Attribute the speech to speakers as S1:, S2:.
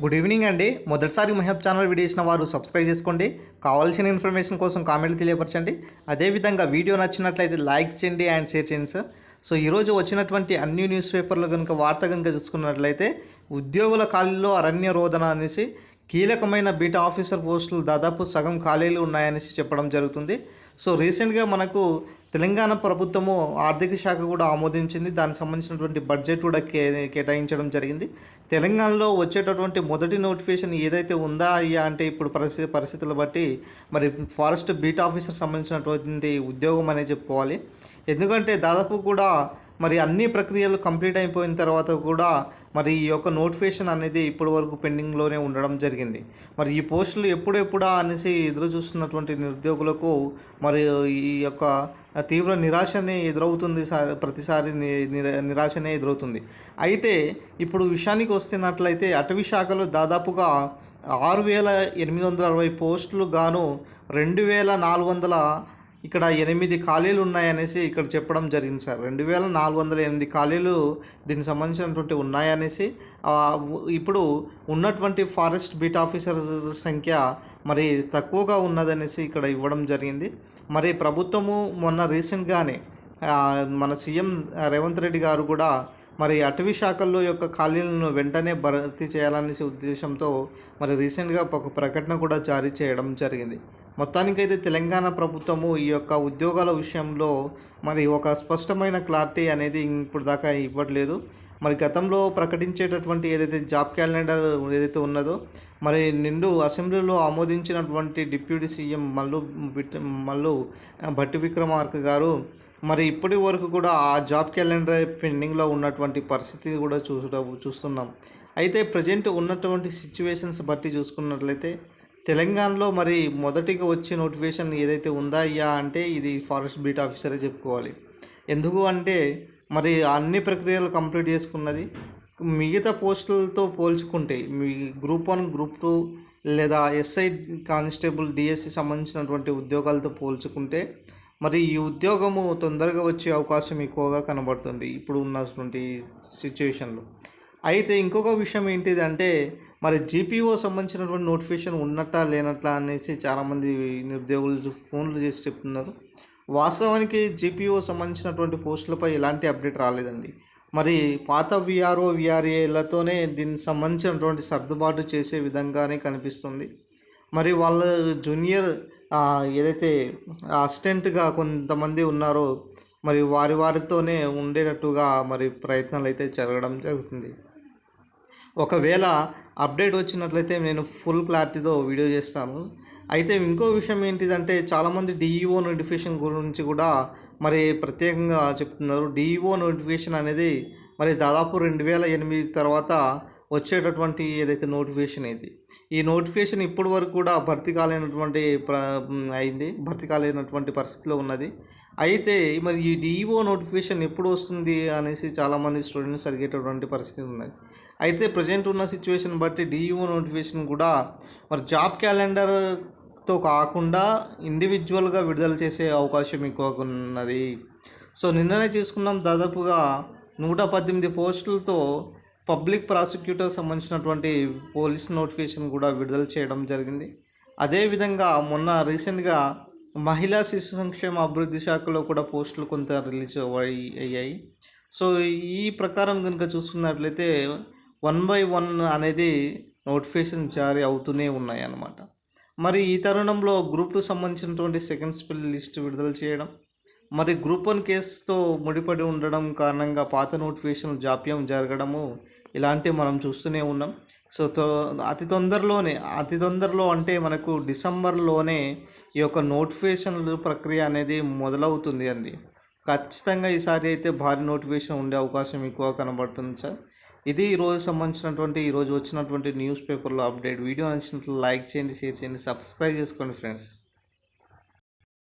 S1: Good evening అండి. మొదటిసారి మహబ్ channel video ఇచ్చిన వారు సబ్స్క్రైబ్ చేసుకోండి. కావాల్సిన ఇన్ఫర్మేషన్ కోసం కామెంట్లు తెలియపరచండి. అదేవిధంగా వీడియో నచ్చినట్లయితే లైక్ చేయండి అండ్ షేర్ చేయండి సార్ సో ఈరోజు వచ్చినటువంటి అన్ని న్యూస్ పేపర్లో కనుక వార్త కనుక చూసుకున్నట్లయితే ఉద్యోగుల ఖాళీలో అరణ్య రోదన అనేసి కీలకమైన బీటా ఆఫీసర్ పోస్టులు దాదాపు సగం ఖాళీలు ఉన్నాయనేసి చెప్పడం జరుగుతుంది. సో రీసెంట్గా మనకు తెలంగాణ ప్రభుత్వము ఆర్థిక శాఖ కూడా ఆమోదించింది. దానికి సంబంధించినటువంటి బడ్జెట్ కూడా కే కేటాయించడం జరిగింది. తెలంగాణలో వచ్చేటటువంటి మొదటి నోటిఫికేషన్ ఏదైతే ఉందా అయ్యా అంటే ఇప్పుడు పరిస్థితి పరిస్థితులు బట్టి మరి ఫారెస్ట్ బీట్ ఆఫీసర్ సంబంధించినటువంటి ఉద్యోగం అనే చెప్పుకోవాలి. ఎందుకంటే దాదాపు కూడా మరి అన్ని ప్రక్రియలు కంప్లీట్ అయిపోయిన తర్వాత కూడా మరి ఈ యొక్క నోటిఫికేషన్ అనేది ఇప్పటి వరకు పెండింగ్లోనే ఉండడం జరిగింది. మరి ఈ పోస్టులు ఎప్పుడెప్పుడా అనేసి ఎదురు చూస్తున్నటువంటి నిరుద్యోగులకు మరి ఈ యొక్క తీవ్ర నిరాశనే ఎదురవుతుంది ప్రతిసారి నిరాశనే ఎదురవుతుంది. అయితే ఇప్పుడు విషయానికి వస్తున్నట్లయితే అటవీ శాఖలో దాదాపుగా ఆరు వేల ఎనిమిది వందల అరవై పోస్టులు గాను రెండు వేల నాలుగు వందల ఇక్కడ ఎనిమిది ఖాళీలు ఉన్నాయనేసి ఇక్కడ చెప్పడం జరిగింది సార్. రెండు వేల నాలుగు వందల ఎనిమిది ఖాళీలు దీనికి సంబంధించినటువంటి ఉన్నాయనేసి ఇప్పుడు ఉన్నటువంటి ఫారెస్ట్ బీట్ ఆఫీసర్ సంఖ్య మరి తక్కువగా ఉన్నదనేసి ఇక్కడ ఇవ్వడం జరిగింది. మరి ప్రభుత్వము మొన్న రీసెంట్గానే మన సీఎం రేవంత్ రెడ్డి గారు కూడా మరి అటవీ శాఖల్లో యొక్క ఖాళీలను వెంటనే భర్తీ చేయాలనేసి ఉద్దేశంతో మరి రీసెంట్గా ఒక ప్రకటన కూడా జారీ చేయడం జరిగింది. మొత్తానికైతే తెలంగాణ ప్రభుత్వము ఈ యొక్క ఉద్యోగాల విషయంలో మరి ఒక స్పష్టమైన క్లారిటీ అనేది ఇప్పుడు దాకా ఇవ్వట్లేదు. మరి గతంలో ప్రకటించేటటువంటి ఏదైతే జాబ్ క్యాలెండర్ ఏదైతే ఉన్నదో మరి నిండు అసెంబ్లీలో ఆమోదించినటువంటి డిప్యూటీ సీఎం మల్లు మల్లు భట్టి విక్రమార్క గారు మరి ఇప్పటి వరకు కూడా ఆ జాబ్ క్యాలెండర్ పెండింగ్లో ఉన్నటువంటి పరిస్థితి కూడా చూడ చూస్తున్నాం. అయితే ప్రజెంట్ ఉన్నటువంటి సిచ్యువేషన్స్ బట్టి చూసుకున్నట్లయితే తెలంగాణలో మరి మొదటిగా వచ్చే నోటిఫికేషన్ ఏదైతే ఉందా అయ్యా అంటే ఇది ఫారెస్ట్ బీట్ ఆఫీసరే చెప్పుకోవాలి. ఎందుకు అంటే మరి అన్ని ప్రక్రియలు కంప్లీట్ చేసుకున్నది మిగతా పోస్టులతో పోల్చుకుంటే మీ గ్రూప్ వన్ గ్రూప్ టూ లేదా ఎస్ఐ కానిస్టేబుల్ డిఎస్సి సంబంధించినటువంటి ఉద్యోగాలతో పోల్చుకుంటే మరి ఈ ఉద్యోగము తొందరగా వచ్చే అవకాశం ఎక్కువగా కనబడుతుంది. ఇప్పుడు ఉన్నటువంటి సిచ్యువేషన్లో అయితే ఇంకొక విషయం ఏంటిదంటే మరి జీపీఓ సంబంధించినటువంటి నోటిఫికేషన్ ఉన్నట్టా లేనట్లా అనేసి చాలామంది నిరుద్యోగులు ఫోన్లు చేసి చెప్తున్నారు. వాస్తవానికి జీపీఓ సంబంధించినటువంటి పోస్టులపై ఎలాంటి అప్డేట్ రాలేదండి. మరి పాత విఆర్ఓ విఆర్ఏలతోనే దీనికి సంబంధించినటువంటి సర్దుబాటు చేసే విధంగానే కనిపిస్తుంది. మరి వాళ్ళ జూనియర్ ఏదైతే అసిస్టెంట్గా కొంతమంది ఉన్నారో మరి వారి వారితోనే ఉండేటట్టుగా మరి ప్రయత్నాలు అయితే జరగడం జరుగుతుంది. ఒకవేళ అప్డేట్ వచ్చినట్లయితే నేను ఫుల్ క్లారిటీతో వీడియో చేస్తాను. అయితే ఇంకో విషయం ఏంటిదంటే చాలామంది డిఈఓ నోటిఫికేషన్ గురించి కూడా మరి ప్రత్యేకంగా చెప్తున్నారు. డిఈఓ నోటిఫికేషన్ అనేది మరి దాదాపు రెండు వేల ఎనిమిది తర్వాత వచ్చేటటువంటి ఏదైతే నోటిఫికేషన్ ఇది ఈ నోటిఫికేషన్ ఇప్పటి వరకు కూడా భర్తీ కాలేనటువంటి ప్ర అయింది. భర్తీ కాలేనటువంటి పరిస్థితిలో ఉన్నది. అయితే మరి ఈ డిఈఓ నోటిఫికేషన్ ఎప్పుడు వస్తుంది అనేసి చాలామంది స్టూడెంట్స్ అడిగేటటువంటి పరిస్థితి ఉన్నది. అయితే ప్రజెంట్ ఉన్న సిచ్యువేషన్ బట్టి డిఈఓ నోటిఫికేషన్ కూడా మరి జాబ్ క్యాలెండర్తో కాకుండా ఇండివిజువల్గా విడుదల చేసే అవకాశం ఎక్కువగా ఉన్నది సో నిన్ననే చూసుకున్నాం దాదాపుగా నూట పద్దెనిమిది పోస్టులతో పబ్లిక్ ప్రాసిక్యూటర్ సంబంధించినటువంటి పోలీస్ నోటిఫికేషన్ కూడా విడుదల చేయడం జరిగింది. అదేవిధంగా మొన్న రీసెంట్గా మహిళా శిశు సంక్షేమ అభివృద్ధి శాఖలో కూడా పోస్టులు కొంత రిలీజ్ అయ్యాయి. సో ఈ ప్రకారం కనుక చూసుకున్నట్లయితే వన్ బై వన్ అనేది నోటిఫికేషన్ జారీ అవుతూనే ఉన్నాయి అన్నమాట మరి ఈ తరుణంలో గ్రూప్ టూ సంబంధించినటువంటి సెకండ్ స్పెల్ లిస్ట్ విడుదల చేయడం మరి గ్రూప్ వన్ కేసుతో ముడిపడి ఉండడం కారణంగా పాత నోటిఫికేషన్ జాప్యం జరగడము ఇలాంటివి మనం చూస్తూనే ఉన్నాం. సో అతి తొందరలోనే అతి తొందరలో అంటే మనకు డిసెంబర్లోనే ఈ యొక్క నోటిఫికేషన్ల ప్రక్రియ అనేది మొదలవుతుంది అండి. ఖచ్చితంగా ఈసారి అయితే భారీ నోటిఫికేషన్ ఉండే అవకాశం ఎక్కువ కనబడుతుంది సార్. ఇది ఈరోజు సంబంధించినటువంటి ఈరోజు వచ్చినటువంటి న్యూస్ పేపర్లో అప్డేట్ వీడియో నచ్చినట్లు లైక్ చేయండి షేర్ చేయండి సబ్స్క్రైబ్ చేసుకోండి ఫ్రెండ్స్